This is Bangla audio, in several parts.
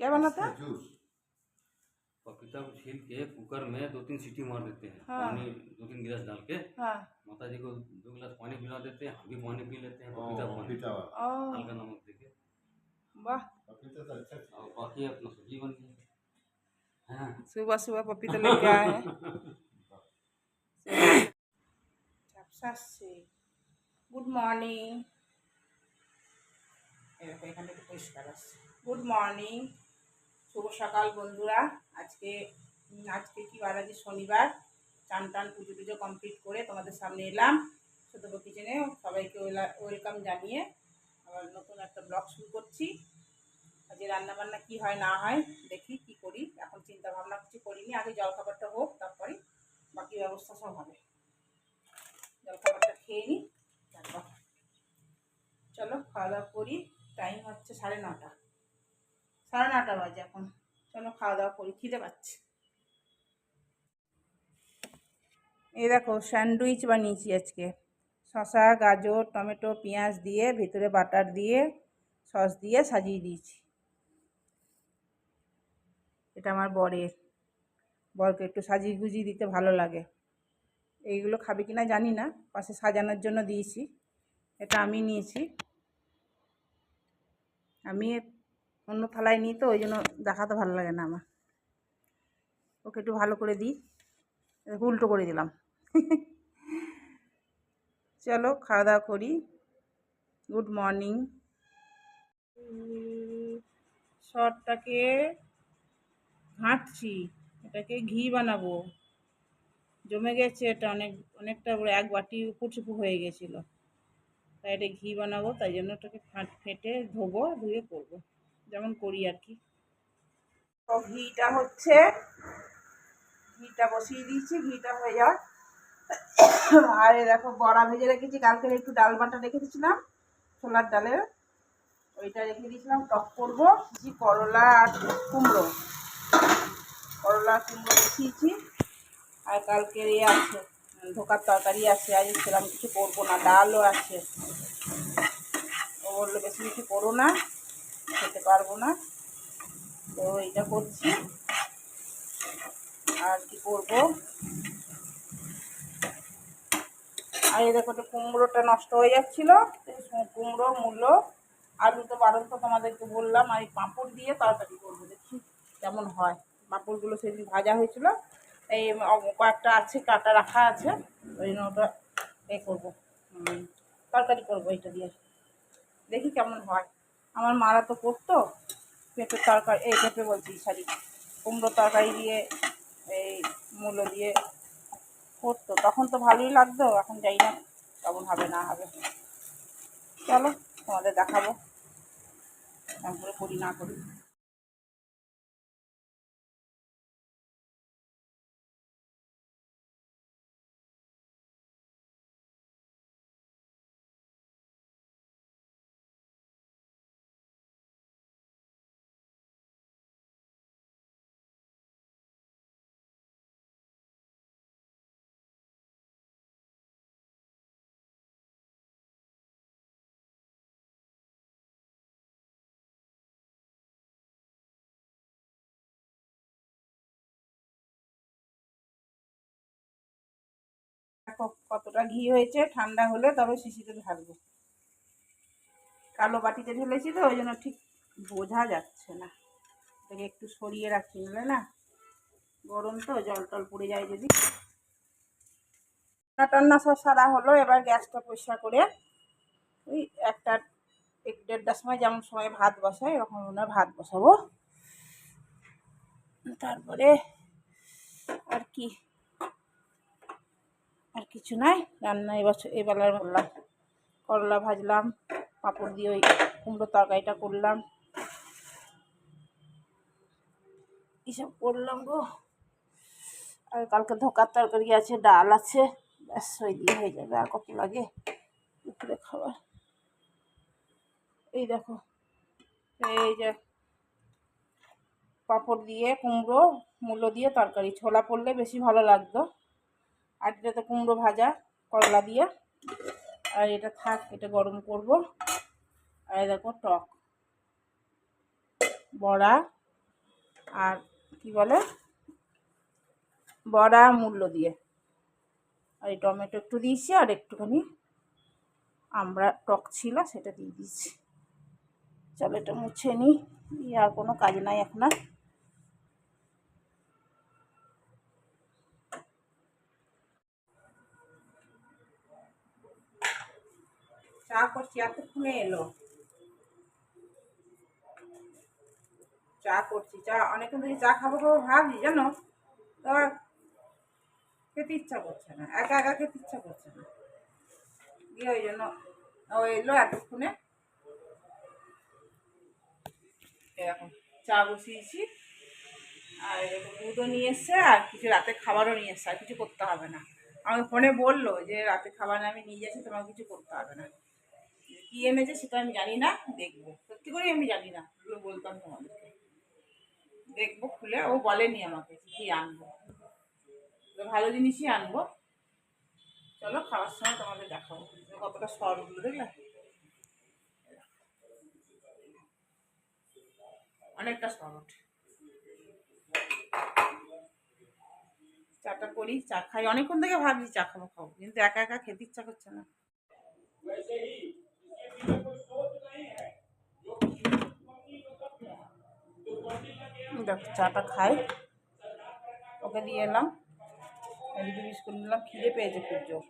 क्या बनाता है जूस पपीता को छील के कुकर में दो तीन सीटी मार देते हैं हाँ। पानी दो तीन गिलास डाल के हाँ माता जी को दो गिलास पानी पिला देते हैं हम भी पानी पी लेते हैं ओ, पपीता पानी पपीता वाला ओ हल्का नमक देके वाह पपीता तो अच्छा चीज और बाकी अपना सब्जी बन गई हाँ सुबह सुबह पपीता लेके आए हैं ঝাপসা আসছে গুড মর্নিং এরকম এখানে একটু পরিষ্কার আসছে গুড মর্নিং শুভ সকাল বন্ধুরা। আজকে আজকে কি বার? আজকে শনিবার। চান টান, পুজো টুজো কমপ্লিট করে তোমাদের সামনে এলাম। ছোটো কিচেনে সবাইকে ওয়েলকাম জানিয়ে আবার নতুন একটা ব্লগ শুরু করছি। আজকে রান্নাবান্না কি হয়, না হয়, দেখি কি করি। এখন চিন্তা ভাবনা কিছু করিনি। আগে জলখাবারটা হোক, তারপরে বাকি ব্যবস্থা সব হবে। জলখাবারটা খেয়ে নিই তারপর চলো খাওয়া দাওয়া করি। টাইম হচ্ছে সাড়ে নটা। সাড়ে নটা বাজে এখন। চলো খাওয়া দাওয়া করি, খিদে পাচ্ছে। এই দেখো, স্যান্ডউইচ বানিয়েছি আজকে। শসা, গাজর, টমেটো, পেঁয়াজ দিয়ে, ভিতরে বাটার দিয়ে, সস দিয়ে সাজিয়ে দিয়েছি। এটা আমার বরের। বরকে একটু সাজিয়ে গুজিয়ে দিতে ভালো লাগে। এইগুলো খাবে কি না জানি না, পাশে সাজানোর জন্য দিয়েছি। এটা আমি নিয়েছি। আমি অন্য থালায় নিই তো, ওই জন্য দেখাতে ভালো লাগে না আমার। ওকে একটু ভালো করে দিই। উল্টো করে দিলাম। চলো, খাওয়া দাওয়া করি। Good morning. শর্টটাকে ঘাঁটছি, এটাকে ঘি বানাবো। জমে গেছে এটা অনেক, অনেকটা এক বাটি উপর হয়ে গেছিল। তাই এটা ঘি বানাবো, তাই জন্য ওটাকে ফাট, ফেটে ধোবো, ধুয়ে করব। যেমন করি আর কি। তো ঘিটা হচ্ছে, ঘিটা বসিয়ে দিয়েছি, ঘিটা হয়ে যাওয়ার। আর দেখো, বড়া ভেজে রেখেছি, কালকে একটু ডাল বাটা রেখে দিয়েছিলাম, ছোলার ডালের। ওইটা রেখে দিয়েছিলাম, টক করব যে করলা আর কুমড়ো। করলা কুমড়ো বসিয়েছি, আর কালকের ইয়ে আছে, ধোকার তরকারি আছে আজ সেরকম কিছু করব না, ডালও আছে। ও বলল, বেশি কিছু করো না। খেতে পারব না। তো এইটা করছি। আর কি করব? আর এই দেখো কুমড়োটা নষ্ট হয়ে যাচ্ছিল। কুমড়ো, মূলো, আলু তো বারণ তো তোমাদেরকে বললাম, আর এই পাঁপড় দিয়ে তরকারি করব, দেখি কেমন হয়। পাঁপড়গুলো সেদিন ভাজা হয়েছিল। এই কয়েকটা আছে, কাটা রাখা আছে। ওই জন্য ওটা এ করব। তরকারি করব এটা দিয়ে। দেখি কেমন হয়। আমার মারা তো করতো পেঁপের তরকারি, এই পেঁপে বলছি সরি কুমড়ো তরকারি দিয়ে, এই মূলো দিয়ে করতো। তখন তো ভালোই লাগতো, এখন যাই না তখন হবে, না হবে। চলো, তোমাদের দেখাবো কেমন করে করি, না করি। দেখো কতটা ঘি হয়েছে, ঠান্ডা হলে তবে শিশিতে ঢালবো। কালো বাটিতে ঢেলেছি তো, ওই জন্য ঠিক বোঝা যাচ্ছে না। এটাকে একটু সরিয়ে রাখি, নাহলে না গরম তো, জল টল পড়ে যায় যদি। টান্না সব সারা হলো, এবার গ্যাসটা পরিষ্কার করে ওই একটা এক দেড়টার সময় যেমন সময় ভাত বসাই এরকম মনে ভাত বসাবো। তারপরে আর কি আর কিছু নাই, রান্না এবছর এবেলার করলাম করলা ভাজলাম, পাঁপড় দিয়ে ওই কুমড়ো তরকারিটা করলাম। এসব করলাম গো। আর কালকে ধোকার তরকারি আছে, ডাল আছে, ব্যাস ওই দিয়ে হয়ে যাবে আর কত লাগে দুপুরে খাবার। এই দেখো, এই যে পাঁপড় দিয়ে, কুমড়ো, মূলো দিয়ে তরকারি। ছোলা পড়লে বেশি ভালো লাগতো। আর এটা তো কুমড়ো ভাজা, করলা দিয়ে। আর এটা থাক, এটা গরম করব। আর দেখো টক, বড়া আর কি বলে? বড়া মূল্য দিয়ে। আর এই টমেটো একটু দিয়েছি আর একটুখানি আমরা টক ছিল সেটা দিয়ে দিয়েছি। চলো এটা মুছে নিই, আর কোনো কাজ নাই এখন আর। চা করছি এতক্ষণে এলো। চা করছি, চা অনেকক্ষণ থেকে চা খাব খাব ভাবছি, জানো? তো খেতে ইচ্ছা করছে না, একা একা খেতে ইচ্ছা করছে না। দিয়ে ওই জন্য ও এলো এতক্ষণে। এরকম চা বসিয়েছি, আর এরকম দুধও নিয়ে এসছে, আর কিছু রাতে খাবারও নিয়ে এসছে, আর কিছু করতে হবে না। আমাকে ফোনে বলল যে, রাতে খাবার আমি নিয়ে যাচ্ছি তোমার কিছু করতে হবে না। কী এনেছে সেটা আমি জানি না, দেখব। সত্যি করেই আমি জানি না এগুলো বলতাম তোমাদেরকে। দেখব, খুলে, ও বলেনি আমাকে কি আনব। ভালো জিনিসই আনব। চলো, খাওয়ার সময় তোমাদের দেখাবো। কতটা সরগুলো দেখলে? অনেকটা সরট চাটা করি, চা খাই। অনেকক্ষণ থেকে ভাবছি চা খাব খাব। কিন্তু একা একা খেতে ইচ্ছা করছে না। দেখো, চাটা খাই। ওকে দিয়ে এলাম। এদিকে বিস্কুট দিলাম খিদে পেয়েছে খুব জোর।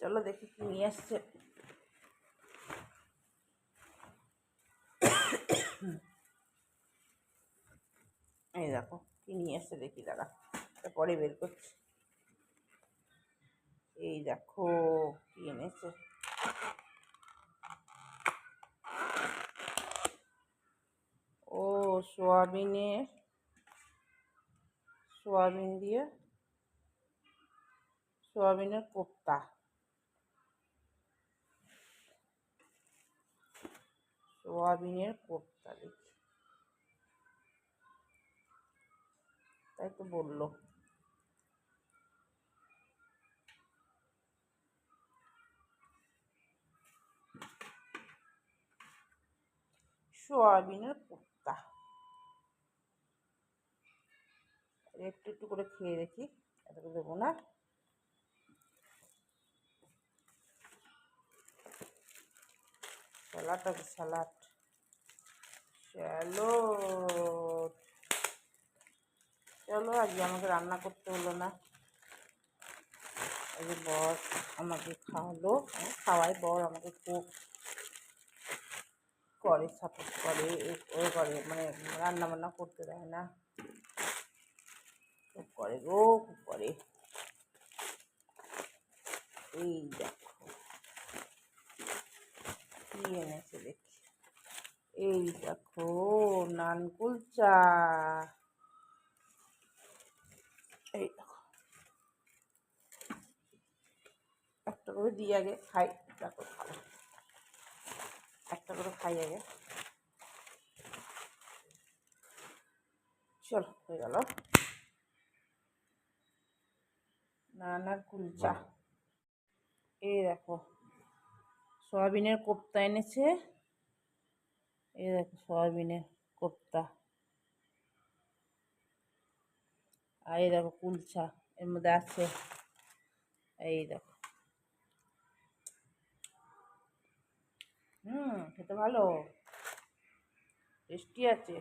চলো দেখি কি নিয়ে আসছে। এই দেখো, কি নিয়ে আসছে দেখি দাদা তারপরে বের করছি। এই দেখো, কি এনেছে? ও, সোয়াবিনের, সোয়াবিন দিয়ে সোয়াবিনের কোপ্তা। সোয়াবিনের কোপ্তা, দেখি। তাই তো বলল। সোয়াবিনের কোপ্তা। একটু একটু করে খেয়ে দেখি এত করে দেবো না। স্যালাড আছে, স্যালাড। চলো চলো, আজকে আমাকে রান্না করতে হলো না। এই বর আমাকে খাওয়ালো খাওয়াই বর আমাকে খুব করে সাপোর্ট করে, এ- ও করে মানে রান্না বান্না করতে দেয় না। খুব করে গো খুব করে। এই দেখো। কি এনেছে দেখি। এই দেখো, নানকুল চা। এই দেখো। একটা করে দিয়ে আগে খাই তারপর খাব একটা করে খাই আগে। চলো হয়ে গেল। নানা কুলচা। এই দেখো সয়াবিনের কোপ্তা এনেছে। এই দেখো সয়াবিনের কোপ্তা। আর এই দেখো কুলচা এর মধ্যে আছে। এই দেখো। হুম খেতে ভালো। টেস্টি আছে।